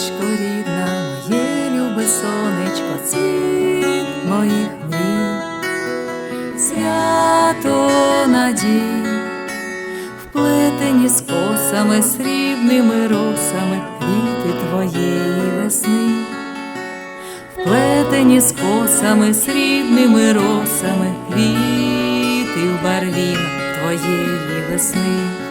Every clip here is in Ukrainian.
Донечко рідна, моє любе сонечко, цвіт моїх мрій, свято надій, вплетені з косами, срібними росами, квіти твоєї весни, вплетені з косами, срібними росами, квіти в барвінах твоєї весни.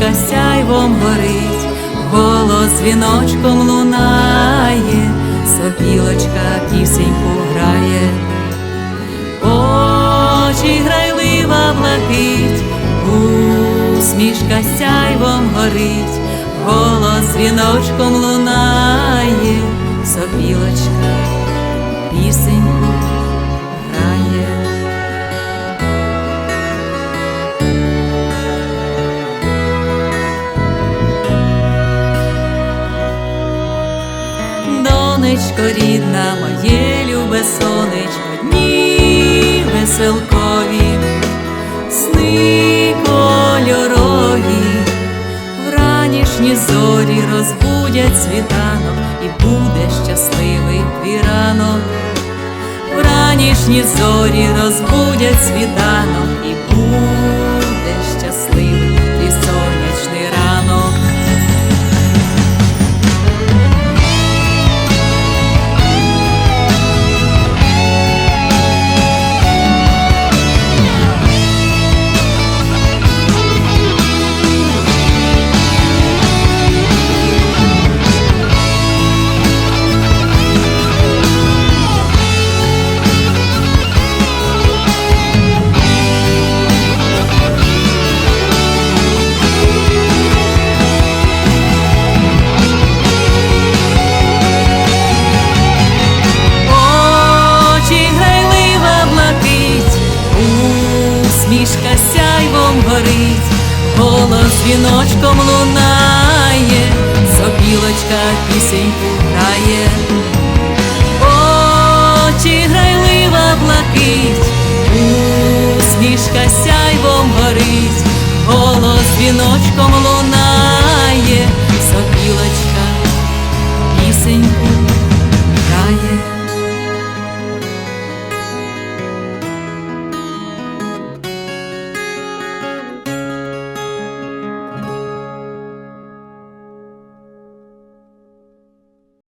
Усмішка сяйвом горить, голос дзвіночком лунає, сопілочка пісеньку грає, очі грайлива блакить, усмішка сяйвом горить, голос дзвіночком лунає, сопілочка пісеньку Донечко рідна, моє любе сонечко, дні веселкові, сни кольорові, вранішні зорі розбудять світанок і буде щасливий твій ранок. Вранішні зорі розбудять світанок і буде дзвіночком лунає, сопілочка пісеньку грає, очі грайлива блакить, усмішка сяйвом горить, голос дзвіночком